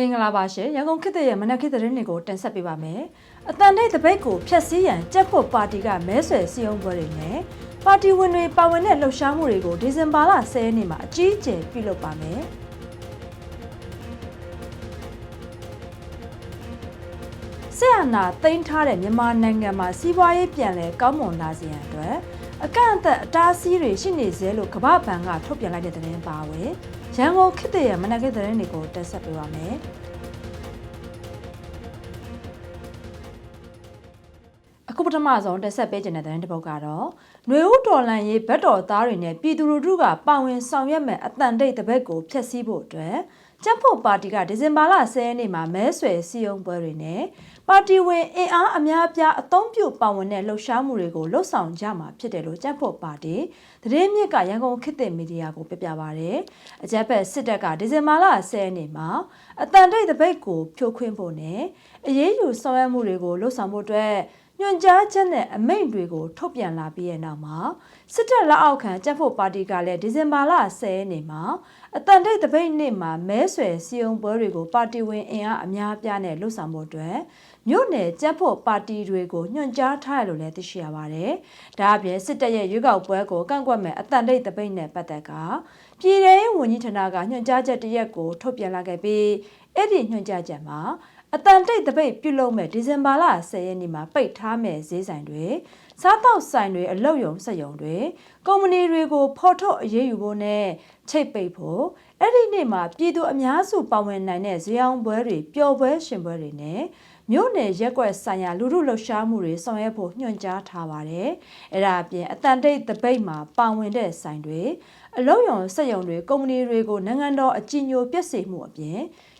မင်္ဂလာပါရှင်ရန်ကုန်ခေတ်သစ်ရဲ့မနက်ခေတ်သတင်းတွေကိုတင်ဆက်ပေးပါမယ်အတန်တဲ့တပိတ်ကိုဖျက်ဆီးရန်ကြက်ဖို့ပါတီကမဲဆွယ်စည်းရုံးပွဲတွေနဲ့ပါတီဝင်တွေပါဝင်တဲ့လှုပ်ရှားမှုတွေကိုဒီဇင်ဘာလ10ရက်နေ့မှာအကြီးအကျယ်ပြုလုပ်ပါမယ်ဆရာနာတိမ့်ထားတဲ့မြန်မာနိုင်ငံမှာစီးပွားရေးပြန်လည်ကောင်းမွန်လာစေရန်အတွက်အကန့်အသတ်အတားအဆီးတွေရှိနေသေးလို့ကမ္ဘာဘဏ်ကထုတ်ပြန်လိုက်တဲ့သတင်းပါဝယ် ရန်ကုန်ခေတ်သစ်ရဲ့မနက်ခင်းသတင်းတွေကိုတက်ဆက်ပေးပါမယ်အခုပထမဆုံးတက်ဆက်ပေးခြင်းတဲ့သတင်းတစ်ပုဒ်ကတော့ຫນွေဦးတော်လန်ရေးဘက်တော်သားတွေနဲ့ပြည်သူလူထုကပါဝင်ဆောင်ရွက်မဲ့အတန်တိတ်တပတ်ကိုဖျက်ဆီးဖို့အတွက်ကျန်းဖို့ပါတီကဒီဇင်ဘာလ10ရက်နေ့မှာမဲဆွယ်စည်းရုံးပွဲတွေနဲ့ ပါတီဝင်အင်အားအများအပြားအုံပြုပါဝင်တဲ့လှုပ်ရှားမှုတွေကိုလှုပ်ဆောင်ကြမှာဖြစ်တယ်လို့ကျန်းဖို့ပါတီသတင်းမြစ်ကရန်ကုန်ခေတ်သစ်မီဒီယာကိုပြပြပါရယ်အကြက်ဖက်စစ်တပ်ကဒီဇင်ဘာလ10ရက်နေ့မှာအတန်တိတ်တပိတ်ကိုဖြိုခွင်းဖို့နဲ့အရေးယူဆောင်ရွက်မှုတွေကိုလှုပ်ဆောင်ဖို့အတွက်ညွှန်ကြားချက်နဲ့အမိန့်တွေကိုထုတ်ပြန်လာပြီးတဲ့နောက်မှာစစ်တပ်လက်အောက်ခံတပ်ဖို့ပါတီကလည်းဒီဇင်ဘာလ10ရက်နေ့မှာအတန်တိတ်တပိတ်နေ့မှာမဲဆွယ်စီယုံပွဲတွေကိုပါတီဝင်အင်အားအများအပြားနဲ့လှုပ်ဆောင်ဖို့အတွက် မြို့နယ်တပ်ဖို့ပါတီတွေကိုညွှန်ကြားထားရလို့လည်းသိရှိရပါတယ်။ဒါအပြင်စစ်တပ်ရဲ့ရွေးကောက်ပွဲကိုကန့်ကွက်မဲ့အတန်တိတ်တပိတ်နဲ့ပတ်သက်ကပြည်ထောင်ဝန်ကြီးဌာနကညွှန်ကြားချက်တရက်ကိုထုတ်ပြန်လာခဲ့ပြီးအဲ့ဒီညွှန်ကြားချက်မှာအတန်တိတ်တပိတ်ပြုလုပ်မဲ့ဒီဇင်ဘာလ10ရက်နေ့မှာပိတ်ထားမဲ့ဈေးဆိုင်တွေစားတောက်ဆိုင်တွေအလုတ်ယုံစက်ယုံတွေကုမ္ပဏီတွေကိုဖော်ထုတ်အရေးယူဖို့နဲ့ချိတ်ပိတ်ဖို့အဲ့ဒီနေ့မှာပြည်သူအများစုပါဝင်နိုင်တဲ့ဈေးအောင်ပွဲတွေပျော်ပွဲရှင်ပွဲတွေနဲ့ မြို့နယ်ရက်ကွက်ဆိုင်ရာလူမှုလှုပ်ရှားမှုတွေဆောင်ရွက်ဖို့ညွှန်ကြားထားပါတယ်။အဲ့ဒါအပြင်အတန်တိတ်တပိတ်မှာပါဝင်တဲ့ဆိုင်တွေအလုံးယုံစက်ယုံတွေကုမ္ပဏီတွေကိုနိုင်ငံတော်အကြီးအကျယ်ပြည့်စုံမှုအပြင်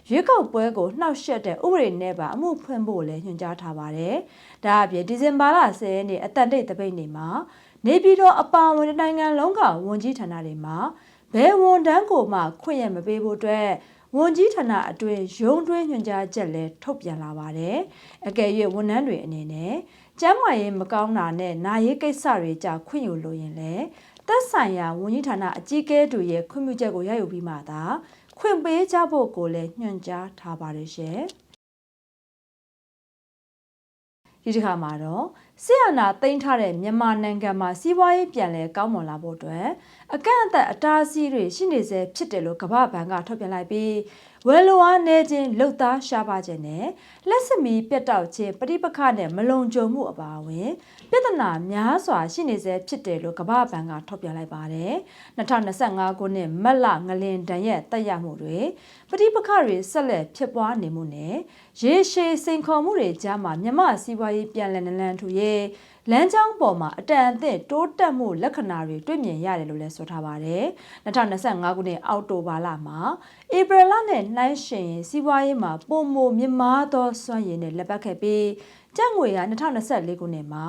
ရွေးကောက်ပွဲကိုနှောက်ယှက်တဲ့ဥပဒေနဲ့ပါအမှုဖွင့်ဖို့လည်းညွှန်ကြားထားပါတယ်။ဒါအပြင်ဒီဇင်ဘာလ10ရက်နေ့အတန်တိတ်တပိတ်နေ့မှာနေပြည်တော်အပါအဝင်နိုင်ငံလုံးကဝန်ကြီးဌာနတွေမှာဘယ်ဝန်တန်းကိုမှခွင့်ရမပေးဖို့အတွက် ဝန်ကြီးဌာနအတွင်းရုံးတွင်းညွှန်ကြားချက်လည်းထုတ်ပြန်လာပါတယ်။အကယ်၍ဝန်ထမ်းတွေအနေနဲ့ကျန်းမာရေးမကောင်းတာနဲ့နာရေးကိစ္စတွေကြခွင့်ယူလို့ရင်လည်းသက်ဆိုင်ရာဝန်ကြီးဌာနအကြီးအကဲတွေရဲ့ခွင့်ပြုချက်ကိုရယူပြီးမှသာခွင့်ပေးကြဖို့ကိုလည်းညွှန်ကြားထားပါတယ်ရှင်။ ဒီတစ်ခါမှာတော့ဆီယနာတင်ထားတဲ့မြန်မာနိုင်ငံမှာစီးပွားရေးပြန်လဲကောင်းမွန်လာဖို့အတွက်အကန့်အသတ်အတားအဆီးတွေရှိနေစေဖြစ်တယ်လို့ကမ္ဘာ့ဘဏ်ကထုတ်ပြန်လိုက်ပြီးဝယ်လိုအားနေခြင်းလှုပ်သားရှားပါခြင်းနဲ့လက်စမီပြတ်တောက်ခြင်းပဋိပက္ခနဲ့မလုံခြုံမှုအပါအဝင် ပြဿနာများစွာရှိနေစေဖြစ်တယ်လို့ကမ္ဘာ့ဘဏ်ကထုတ်ပြန်လိုက်ပါတယ်2025ခုနှစ်မတ်လငလင်တန်ရဲ့တက်ရမှုတွေပဋိပက္ခတွေဆက်လက်ဖြစ်ပွားနေမှုနဲ့ရေရှည်စိန်ခေါ်မှုတွေကြားမှာမြမစီးပွားရေးပြန်လည်နလန်ထူရေးလမ်းကြောင်းပေါ်မှာအတန်အသင့်တိုးတက်မှုလက္ခဏာတွေတွေ့မြင်ရတယ်လို့လည်းဆိုထားပါတယ်။2025ခုနှစ်အောက်တိုဘာလမှာဧပြီလနဲ့နှိုင်းယှဉ်ရင်စီးပွားရေးမှာပုံမမြင့်မားသောစွမ်းရည်နဲ့လက်ပတ်ခဲ့ပြီး ကျပ်ငွေက2024ခုနှစ်မှာ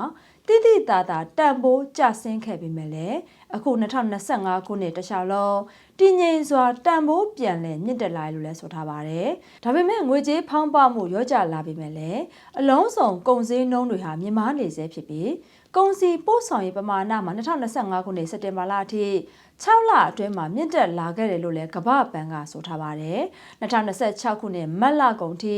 တိတိတသာတန်ဖိုးကျဆင်းခဲ့ပေမဲ့လည်းအခု2025ခုနှစ်တခြားလုံးတည်ငြိမ်စွာတန်ဖိုးပြန်လည်မြင့်တက်လာလို့လည်းဆိုထားပါတယ်။ဒါပေမဲ့ငွေကြေးဖောင်းပွမှုရောကြလာပေမဲ့လည်းအလုံးစုံကုန်စည်နှုန်းတွေဟာမြင့်မားနေဆဲဖြစ်ပြီးကုန်စည်ပို့ဆောင်ရေးပမာဏမှာ2025ခုနှစ်စက်တင်ဘာလအထိ 6လအတွင်းမှာမြင့်တက်လာခဲ့တယ်လို့လည်းကမ္ဘာ့ဘဏ်ကဆိုထားပါတယ်။2026ခုနှစ်မတ်လကုန်ထိ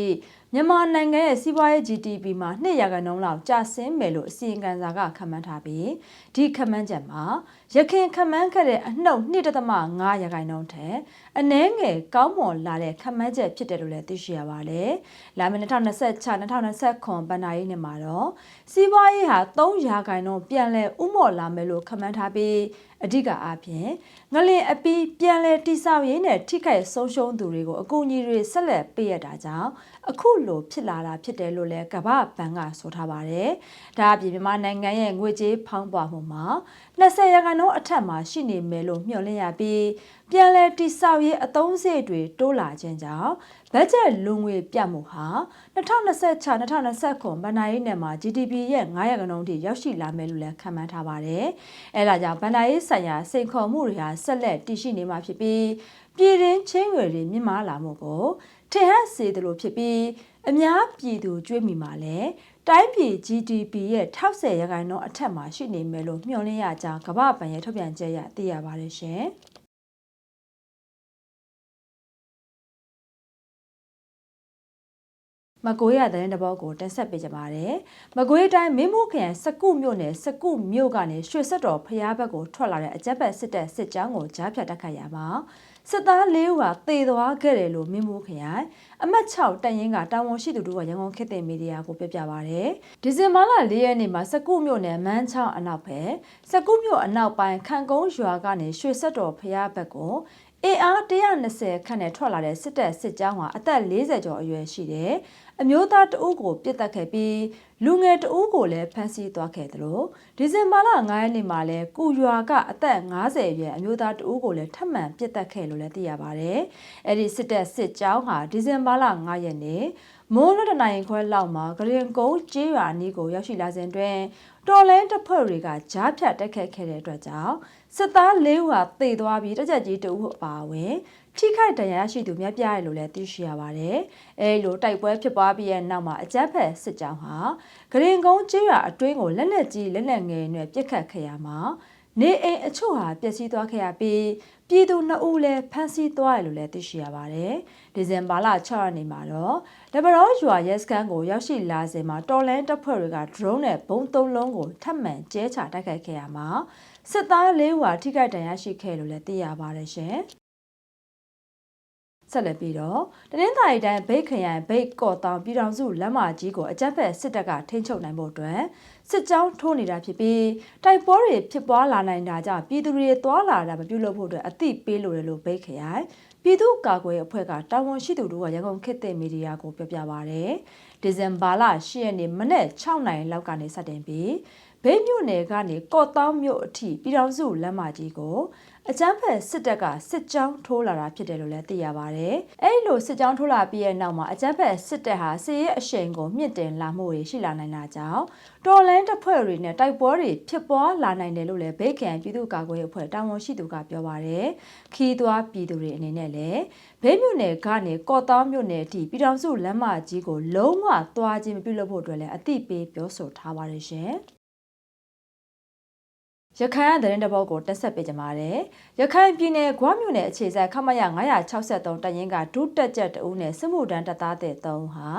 မြန်မာနိုင်ငံရဲ့စီးပွားရေး GDP မှာ2ရာခိုင်နှုန်းလောက်ကျဆင်းမယ်လို့အစီရင်ခံစာကခန့်မှန်းထားပြီးဒီခန့်မှန်းချက်မှာရခင်ခန့်မှန်းခဲ့တဲ့အနှုတ်2.5ရာခိုင်နှုန်းထက်အနည်းငယ်ကောင်းမွန်လာတဲ့ခန့်မှန်းချက်ဖြစ်တယ်လို့လည်းသိရှိရပါတယ်။လာမယ့်2026-2029ဘဏ္ဍာရေးနှစ်မှာတော့စီးပွားရေးဟာ3ရာခိုင်နှုန်းပြန်လည်ဥမော့လာမယ်လို့ခန့်မှန်းထားပြီးအဓိကအားဖြင့်ငလင်အပီးပြန်လည်တိဆောက်ရေးနဲ့ထိခိုက်ဆုံးရှုံးသူတွေကိုအကူအညီတွေဆက်လက်ပေးရတာကြောင့်အခုလိုဖြစ်လာတာဖြစ်တယ်လို့လည်းကမ္ဘာဘဏ်ကဆိုထားပါတယ်။ဒါအပြင်မြန်မာနိုင်ငံရဲ့ငွေကြေးဖောင်းပွားမှုမှာ20ရာခိုင်နှုန်းအထက်မှာရှိနေမယ်လို့မျှော်လင့်ရပြီးပြန်လည်တိဆောက်ရေးအသုံးစရိတ်တွေတိုးလာခြင်းကြောင့်ဘတ်ဂျက်လုံငွေပြတ်မှုဟာ2026-2029ဘဏ္ဍာရေးနယ်မှာ GDP ရဲ့9ရာခိုင်နှုန်းထိရောက်ရှိလာမယ်လို့လည်းခန့်မှန်းထားပါတယ်။အဲဒါကြောင့်ဘဏ္ဍာရေးဆိုင်ရာစိန်ခေါ်မှုတွေဟာဆက်လက်တည်ရှိနေမှာဖြစ်ပြီးပြည်တွင်းချင်းငွေတွေမြင့်မားလာမှုကိုထင်ဟပ်စေသလိုဖြစ်ပြီးအများပြည်သူကြွေးမိမှာလဲ တိုင်းပြည် GDP ရဲ့60ရာခိုင်နှုန်းအထက်မှာရှိနေမယ်လို့မျှော်လင့်ရကြောင်းကမ္ဘာ့ဘဏ်ရဲ့ထုတ်ပြန်ချက်အရသိရပါတယ်ရှင်။မကွေးရတဲ့တဲ့ဘောကိုတင်ဆက်ပေးကြပါတယ်။မကွေးတိုင်းမင်းမိုးခရိုင်စကုမြို့နယ်စကုမြို့ကနေရွှေစက်တော်ဖျားဘက်ကိုထွက်လာတဲ့အကြက်ဘက်စစ်တပ်စစ်ကြောင်းကိုကြားဖြတ်တက်ခတ်ရမှာ စစ်သား၄ဦးဟာတေသွားခဲ့တယ်လို့မင်းမိုးခရိုင်အမှတ်6တပ်ရင်းကတာဝန်ရှိသူတို့ကရန်ကုန်ခေတ်သစ်မီဒီယာကိုပြပြပါဗျ။ဒီဇင်ဘာလ၄ရက်နေ့မှာစကုမြို့နယ်မန်းချောင်းအနောက်ဘက်စကုမြို့အနောက်ပိုင်းခန့်ကုန်းရွာကနေရွှေစက်တော်ဖျားဘက်ကိုအင်အား120ခန့်နဲ့ထွက်လာတဲ့စစ်တပ်စစ်ကြောင်းဟာအသက်40ကျော်အရွယ်ရှိတဲ့အမျိုးသားတဦးကိုပြစ်တက်ခဲ့ပြီးလူငယ်တဦးကိုလည်းဖမ်းဆီးသွားခဲ့သလိုဒီဇင်ဘာလ9ရက်နေ့မှာလည်းကုရွာကအသက်50အရွယ်အမျိုးသားတဦးကိုလည်းထပ်မံပြစ်တက်ခဲ့လို့လည်းသိရပါတယ်။အဲ့ဒီစစ်တပ်စစ်ကြောင်းဟာဒီဇင်ဘာလ9ရက်နေ့မိုးလွတ်တနိုင်ခွဲလောက်မှာဂရင်ကုန်းကျေးရွာအနီးကိုရောက်ရှိလာစဉ်တွင်တော်လန်တပ်ဖွဲ့တွေကကြားဖြတ်တက်ခတ်ခဲ့တဲ့အတွက်ကြောင့်စစ်သား၄ဦးဟာသေသွားပြီးတကြက်ကြီးတဦးအပါအဝင် ထိခိုက်ဒဏ်ရာရှိသူများပြားတယ်လို့လည်းသိရှိရပါတယ်။အဲလိုတိုက်ပွဲဖြစ်ပွားပြီးတဲ့နောက်မှာအကြမ်းဖက်စစ်ကြောင်းဟာဂရင်ကုန်းကျေးရွာအတွင်းကိုလက်နက်ကြီးလက်နက်ငယ်နဲ့ပစ်ခတ်ခဲ့ရမှာနေအိမ်အချို့ဟာပျက်စီးသွားခဲ့ရပြီးပြည်သူ2ဦးလည်းဖမ်းဆီးသွားတယ်လို့လည်းသိရှိရပါတယ်။ဒီဇင်ဘာလ6ရက်နေ့မှာတော့လဘရောရွာရဲစခန်းကိုရောက်ရှိလာစဉ်မှာတော်လန်တပ်ဖွဲ့တွေက drone နဲ့ဘုံသုံးလုံးကိုထပ်မံကျဲချတိုက်ခိုက်ခဲ့ရမှာစစ်သား၄ဦးဟာထိခိုက်ဒဏ်ရာရှိခဲ့လို့လည်းသိရပါတယ်ရှင်။ ဆက်လက်ပြီးတော့တနင်္သာရီတိုင်းဘိတ်ခရိုင်ဘိတ်ကော့တောင်ပြည်တော်စုလမ်းမကြီးကိုအကြက်ဖက်စစ်တပ်ကထိန်းချုပ်နိုင်ဖို့အတွက်စစ်ကြောင်းထိုးနေတာဖြစ်ပြီးတိုက်ပွဲတွေဖြစ်ပွားလာနိုင်တာကြောင့်ပြည်သူတွေသွားလာတာမပြုလုပ်ဖို့အတွက်အသိပေးလိုတယ်လို့ဘိတ်ခရိုင်ပြည်သူ့ကာကွယ်အဖွဲ့ကတာဝန်ရှိသူတို့ကရန်ကုန်ခေတ်သစ်မီဒီယာကိုပြောပြပါရယ်ဒီဇင်ဘာလ10ရက်နေ့မနေ့6နိုင်လောက်ကနေစတင်ပြီး ဘိတ်မြို့နယ်ကနေကော့တောင်းမြို့အထိပြည်တော်စုလမ်းမကြီးကိုအကြမ်းဖက်စစ်တပ်ကစစ်ကြောင်းထိုးလာတာဖြစ်တယ်လို့လည်းသိရပါဗျ။အဲဒီလိုစစ်ကြောင်းထိုးလာပြီးတဲ့နောက်မှာအကြမ်းဖက်စစ်တပ်ဟာစစ်ရေးအရှိန်ကိုမြင့်တင်လာမှုတွေရှိလာနိုင်တာကြောင့်တော်လန်တပ်ဖွဲ့တွေနဲ့တိုက်ပွဲတွေဖြစ်ပွားလာနိုင်တယ်လို့လည်းဘေးကန်ပြည်သူ့ကာကွယ်ရေးအဖွဲ့တာဝန်ရှိသူကပြောပါဗျ။ခီးသွွားပြည်သူတွေအနေနဲ့လည်းဘေးမြို့နယ်ကနေကော့တောင်းမြို့နယ်အထိပြည်တော်စုလမ်းမကြီးကိုလုံးဝသွားခြင်းမပြုလုပ်ဖို့အတွက်လည်းအသိပေးပြောဆိုထားပါတယ်ရှင်။ ရခိုင်သတင်းတပုတ်ကိုတက်ဆက်ပေးကြပါမယ်။ရခိုင်ပြည်နယ်ဂွမြို့နယ်အခြေစိုက်ခမရ963တရင်ကဒုတက်ကြက်တဦးနဲ့စစ်မှုထမ်းတပ်သားတဲ့3ဟာ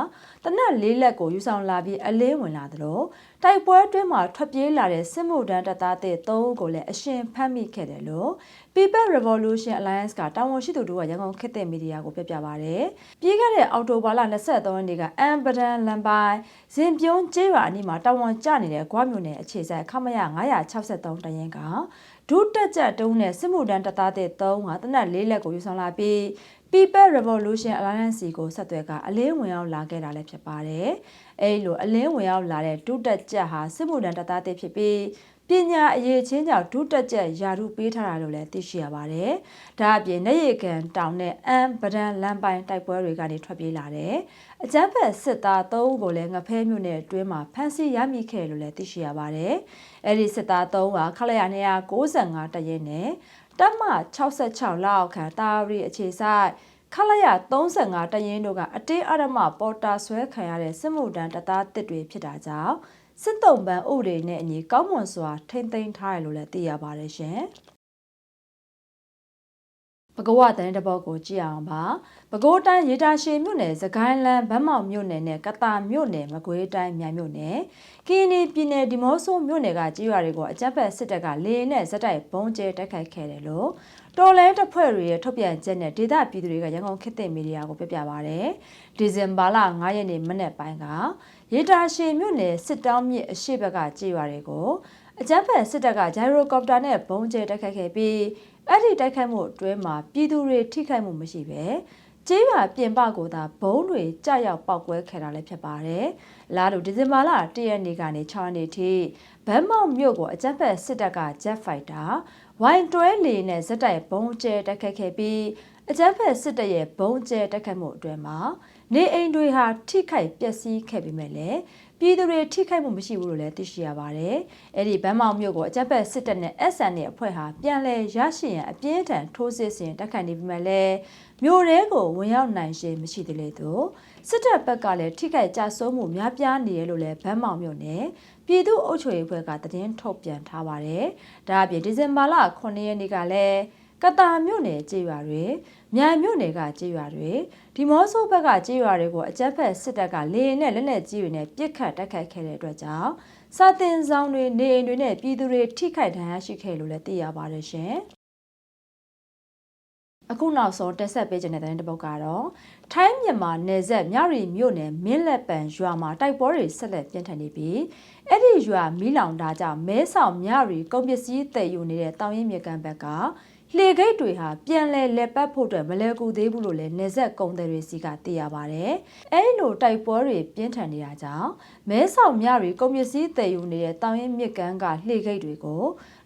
တနက်လေးလက်ကိုယူဆောင်လာပြီးအလင်းဝင်လာသလိုတိုက်ပွဲအတွင်းမှာထွက်ပြေးလာတဲ့စစ်မှုထမ်းတပ်သားတဲ့3ဦးကိုလည်းအရှင်ဖမ်းမိခဲ့တယ်လို့ People Revolution Alliance ကတာဝန်ရှိသူတို့ကရန်ကုန်ခေတ်သစ်မီဒီယာကိုပြပြပါဗျ။ပြီးခဲ့တဲ့အောက်တိုဘာလ23ရက်နေ့ကအမ်ပဒန်လန်ပိုင်းဇင်ပြုံးကျေးရွာအနီးမှာတာဝန်ကျနေတဲ့ဂွမြို့နယ်အခြေစိုက်ခမရ963တရင်ကဒုတက်ကြတုံးနဲ့စစ်မှုတန်းတပ်သားတဲ့3ဟာတနက်လေးလက်ကိုယူဆောင်လာပြီး People Revolution Alliance ကိုဆက်သွယ်ကအလင်းဝင်ရောက်လာခဲ့တာလည်းဖြစ်ပါတယ်။အဲဒီလိုအလင်းဝင်ရောက်လာတဲ့ဒုတက်ကြဟာစစ်မှုတန်းတပ်သားတဲ့ဖြစ်ပြီးပညာအရေးချင်းကြောင့်ဒုတက်ကြရာထူးပေးထားတာလို့လည်းသိရှိရပါတယ်။ဒါအပြင်နေရီကန်တောင်နဲ့အမ်ပဒန်လမ်းပိုင်းတိုက်ပွဲတွေကနေထွက်ပြေးလာတယ်။အကြမ်းဖက်စစ်သား၃ဦးကိုလည်းငဖဲမြို့နယ်အတွင်းမှာဖမ်းဆီးရမိခဲ့လို့လည်းသိရှိရပါတယ်။အဲဒီစစ်သား၃ဦးကခလရ295တရဲနဲ့ တပ်မ66လောက်ခံတာရီအခြေဆိုင်ခလာရ35တရင်တို့ကအတေးအရမပေါ်တာဆွဲခံရတဲ့စစ်မှုတန်းတပ်သားတစ်တွေဖြစ်တာကြောင့်စစ်တုံးပန်းဥတွေနဲ့အညီကောင်းမွန်စွာထိမ့်သိမ်းထားတယ်လို့လည်းသိရပါတယ်ရှင်။ ပကဝတန်တဲ့ဘောက်ကိုကြည့်အောင်ပါ။ပဲခူးတိုင်းရေတာရှည်မြို့နယ်စကိုင်းလန်းဗတ်မောက်မြို့နယ်နဲ့ကတာမြို့နယ်မကွေးတိုင်းမြိုင်မြို့နယ်ကင်းနီပြည်နယ်ဒီမော့ဆိုမြို့နယ်ကကြေးရွာတွေကိုအကြမ်းဖက်စစ်တပ်ကလေယာဉ်နဲ့ဇက်တိုက်ဘုံကျဲတိုက်ခိုက်ခဲ့တယ်လို့တော်လဲတပ်ဖွဲ့တွေရဲ့ထုတ်ပြန်ချက်နဲ့ဒေသပြည်သူတွေကရန်ကုန်ခေတ်သစ်မီဒီယာကိုပြပြပါဗျ။ဒီဇင်ဘာလ9ရက်နေ့မနေ့ပိုင်းကရေတာရှည်မြို့နယ်စစ်တောင်းမြစ်အရှိဘက်ကကြေးရွာတွေကိုအကြမ်းဖက်စစ်တပ်ကဂျိုင်ရိုကော်ပတာနဲ့ဘုံကျဲတိုက်ခိုက်ခဲ့ပြီး အဲ့ဒီတိုက်ခိုက်မှုအတွင်းမှာပြည်သူတွေထိခိုက်မှုမရှိပဲကျေးရွာပြင်ပကိုသာဘုံတွေကြောက်ရောက်ပောက်ကွဲခဲ့တာလည်းဖြစ်ပါတယ်။လာလို့ဒီဇင်ဘာလ၁ရက်နေ့ကနေ6ရက်နေ့ထိဗန်းမောက်မြို့ကိုအကြမ်းဖက်စစ်တပ်က Jet Fighter ဝိုင်တွဲလေနဲ့ဇက်တိုက်ဘုံကျဲတိုက်ခိုက်ခဲ့ပြီးအကြမ်းဖက်စစ်တပ်ရဲ့ဘုံကျဲတိုက်ခိုက်မှုအတွင်းမှာနေအိမ်တွေဟာထိခိုက်ပျက်စီးခဲ့ပေမဲ့လည်း ပြည်သူတွေထိခိုက်မှုမရှိဘူးလို့လည်းသိရှိရပါတယ်။အဲ့ဒီဗန်းမောင်မြို့ကိုအကြက်ဖက်စစ်တပ်နဲ့ SN နဲ့အဖွဲ့ဟာပြန်လည်ရရှိရန်အပြင်းထန်ထိုးစစ်ဆင်တိုက်ခိုက်နေပြီမဲ့လည်းမြို့ရဲကိုဝင်ရောက်နိုင်ခြင်းမရှိသေးလေသူစစ်တပ်ဘက်ကလည်းထိခိုက်ကြဆုံးမှုများပြားနေရလို့လည်းဗန်းမောင်မြို့နယ်ပြည်သူ့အုပ်ချုပ်ရေးဘက်ကသတင်းထုတ်ပြန်ထားပါတယ်။ဒါအပြင်ဒီဇင်ဘာလ9ရက်နေ့ကလည်း ကကတာမြို့နယ်ကြေးရွာတွေမြိုင်မြို့နယ်ကကြေးရွာတွေဒီမော့ဆိုဘက်ကကြေးရွာတွေကိုအကြမ်းဖက်စစ်တပ်ကလေရင်နဲ့လက်နက်ကြီးတွေနဲ့ပစ်ခတ်တိုက်ခိုက်ခဲ့တဲ့အတွက်ကြောင့်စာတင်ဆောင်တွေနေအိမ်တွေနဲ့ပြည်သူတွေထိခိုက်ဒဏ်ရာရှိခဲ့လို့လည်းသိရပါတယ်ရှင်။အခုနောက်ဆုံးတက်ဆက်ပေးခြင်းတဲ့တဲ့တစ်ပုတ်ကတော့ထိုင်းမြန်မာနယ်စပ်မြရီမြို့နယ်မင်းလက်ပံရွာမှာတိုက်ပွဲတွေဆက်လက်ပြင်းထန်နေပြီးအဲ့ဒီရွာမီးလောင်တာကြောင့်မဲဆောင်မြရီကုန်ပစ္စည်းတည်ယူနေတဲ့တောင်ရင်မြေကန်ဘက်က လှေဂိတ်တွေဟာပြန်လဲလက်ပတ်ဖို့အတွက်မလဲကူသေးဘူးလို့လည်းနေဆက်ကုန်းတွေစီကသိရပါဗျ။အဲဒီလိုတိုက်ပွဲတွေပြင်းထန်နေတာကြောင့်မဲဆောက်မြရီကုန်ပစ္စည်းတည်ယူနေတဲ့တောင်ရင်မြစ်ကမ်းကလှေဂိတ်တွေကို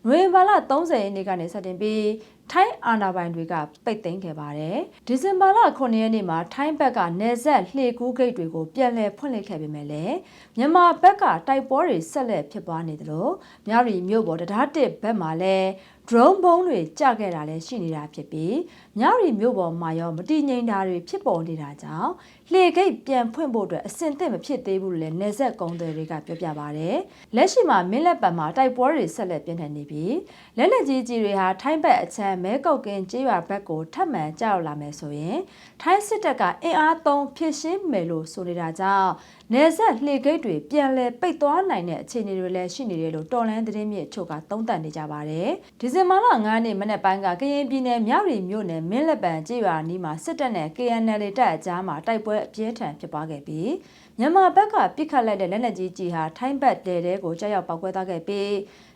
နွေဘာလ30ရက်နေ့ကနေစတင်ပြီး ထိုင်းအာဏာပိုင်တွေကပိတ်သိမ်းခဲ့ပါတယ်။ဒီဇင်ဘာလ9ရက်နေ့မှာထိုင်းဘက်ကနယ်စပ်လှေကူးဂိတ်တွေကိုပြန်လည်ဖွင့်လှစ်ခဲ့ပေမဲ့လည်းမြန်မာဘက်ကတိုက်ပွဲတွေဆက်လက်ဖြစ်ပွားနေသလိုမြရီမြို့ပေါ်တရားတစ်ဘက်မှာလည်း drone ဘုံတွေကြခဲ့တာလည်းရှိနေတာဖြစ်ပြီးမြရီမြို့ပေါ်မှာရောမတည်ငြိမ်တာတွေဖြစ်ပေါ်နေတာကြောင့် လှေဂိတ်ပြန်ဖွင့်ဖို့အတွက်အဆင်သင့်မဖြစ်သေးဘူးလို့လည်းနေဆက်ကုန်းတွေတွေကပြောပြပါဗျ။လက်ရှိမှာမင်းလက်ပံမှာတိုက်ပွဲတွေဆက်လက်ပြင်းထန်နေပြီးလက်လက်ကြီးကြီးတွေဟာထိုင်းဘက်အချမ်းမဲကုတ်ကင်းကျေးရွာဘက်ကိုထပ်မံကြောက်လာမယ်ဆိုရင်ထိုင်းစစ်တပ်ကအင်အားသုံးဖြစ်ရှင်းမယ်လို့ဆိုနေတာကြောင့် နေဆက်လှေဂိတ်တွေပြန်လည်ပိတ်သွားနိုင်တဲ့အခြေအနေတွေလည်းရှိနေတယ်လို့တော်လန်သတင်းမြစ်ချုပ်ကသုံးသပ်နေကြပါတယ်။ဒီဇင်ဘာလ9ရက်နေ့မနေ့ပိုင်းကကရင်ပြည်နယ်မြောက်ရီမြို့နယ်မင်းလက်ပံကျေးရွာနီးမှာစစ်တပ်နဲ့ KNL တပ်အကြားမှာတိုက်ပွဲအပြင်းထန်ဖြစ်ပွားခဲ့ပြီးမြန်မာဘက်ကပြစ်ခတ်လိုက်တဲ့လက်နက်ကြီးကြီးဟာထိုင်းဘက်တဲတဲကိုကြောက်ရောက်ပောက်ကွဲသွားခဲ့ပြီး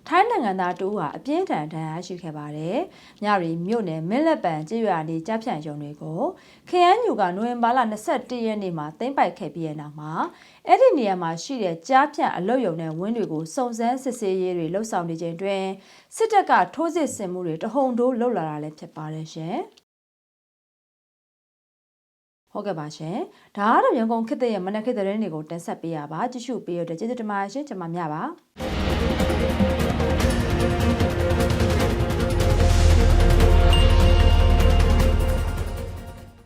ထိုင်းနိုင်ငံသားတူဟာအပြင်းထန်ဒဏ်ရာရှိခဲ့ပါတယ်။မြရီမြို့နယ်မင်းလက်ပံကျေးရွာနေကြားဖြန့်ရုံတွေကိုခရမ်းညူကနိုဝင်ဘာလ21ရက်နေ့မှာသိမ်းပိုက်ခဲ့ပြီးတဲ့နောက်မှာအဲ့ဒီနေရာမှာရှိတဲ့ကြားဖြန့်အလုတ်ယုံတဲ့ဝင်းတွေကိုစုံစမ်းစစ်ဆေးရေးတွေလှုပ်ဆောင်နေခြင်းတွင်စစ်တပ်ကထိုးစစ်ဆင်မှုတွေတဟုန်ထိုးလှုပ်လာတာလည်းဖြစ်ပါတယ်ရှင်။ဟုတ်ကဲ့ပါရှင်။ဒါကတော့ရန်ကုန်ခေတ်သစ်ရဲ့မနက်ခေတ်သတင်းတွေကိုတင်ဆက်ပေးရပါကြည့်ရှုပေးရတဲ့ကျေးဇူးတင်ပါတယ်ရှင်ကျွန်မမြပါ။